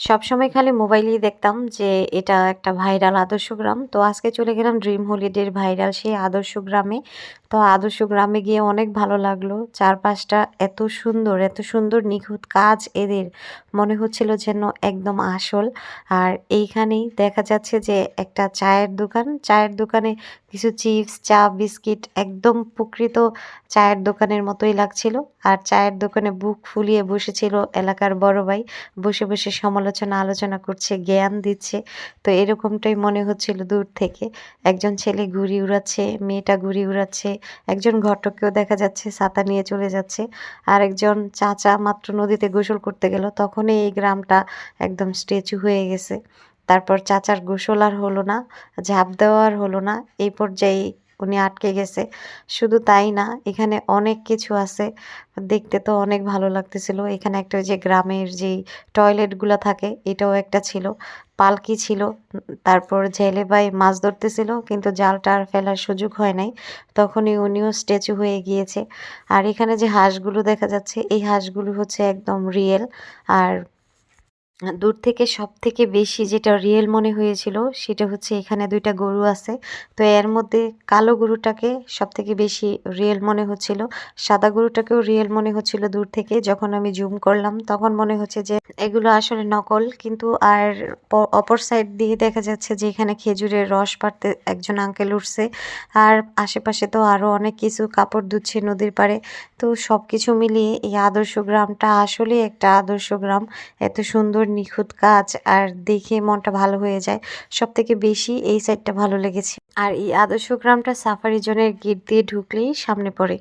সবসময় খালি মোবাইলেই দেখতাম যে এটা একটা ভাইরাল আদর্শ গ্রাম। তো আজকে চলে গেলাম ড্রিম হলিডের ভাইরাল সেই আদর্শ গ্রামে। তো আদর্শ গ্রামে গিয়ে অনেক ভালো লাগল। চারপাশটা এত সুন্দর এত সুন্দর নিখুঁত কাজ এদের। মনে হচ্ছিল যেন একদম আসল। আর এইখানেই দেখা যাচ্ছে যে একটা চায়ের দোকান। চায়ের দোকানে কিছু চিপস, চা, বিস্কিট একদম প্রকৃত চায়ের দোকানের মতোই লাগছিল। আর চায়ের দোকানে বুক ফুলিয়ে বসেছিল এলাকার বড় ভাই। বসে বসে সমালোচনা আলোচনা করছে, জ্ঞান দিচ্ছে। তো এরকমটাই মনে হচ্ছিল দূর থেকে। একজন ছেলে ঘুড়ি উড়াচ্ছে, মেয়েটা ঘুড়ি উড়াচ্ছে, একজন ঘটককেও দেখা যাচ্ছে, ছাতা নিয়ে চলে যাচ্ছে। আর একজন চাচা মাত্র নদীতে গোসল করতে গেল, তখনই এই গ্রামটা একদম স্ট্যাচু হয়ে গেছে। তারপর চাচার গোসল আর হলো না, ঝাঁপ দেওয়া আর হলো না। এই পর্যায়ে উনি আটকে গেছে। শুধু তাই না, এখানে অনেক কিছু আছে। দেখতে তো অনেক ভালো লাগতেছিল। এখানে একটা যে গ্রামের যেই টয়লেটগুলো থাকে, এটাও একটা ছিল। পালকি ছিল। তারপর জেলে ভাই মাছ ধরতেছিল, কিন্তু জালটা আর ফেলার সুযোগ হয় নাই। তখনই উনিও স্ট্যাচু হয়ে গিয়েছে। আর এখানে যে হাঁসগুলো দেখা যাচ্ছে, এই হাঁসগুলো হচ্ছে একদম রিয়েল আর দূর থেকে সব থেকে বেশি যেটা রিয়েল মনে হয়েছিল, সেটা হচ্ছে এখানে দুইটা গরু আছে। তো এর মধ্যে কালো গরুটাকে সব থেকে বেশি রিয়েল মনে হচ্ছিল, সাদা গরুটাকেও রিয়েল মনে হচ্ছিল দূর থেকে। যখন আমি জুম করলাম, তখন মনে হচ্ছে যে এগুলো আসলে নকল, কিন্তু আর অপর সাইড দিয়ে দেখা যাচ্ছে যে এখানে খেজুরের রস পাড়তে একজন আঙ্কেল উঠছে। আর আশেপাশে তো আরও অনেক কিছু কাপড় ধুচ্ছে নদীর পাড়ে। তো সব কিছু মিলিয়ে এই আদর্শ গ্রামটা আসলে একটা আদর্শ গ্রাম। এত সুন্দর নিখুঁত কাজ আর দেখে মনটা ভালো হয়ে যায়। সব থেকে বেশি এই সাইডটা ভালো লেগেছে। আর এই আদর্শ গ্রামটা সাফারি জোনের গেট দিয়ে ঢুকলেই সামনে পড়ে।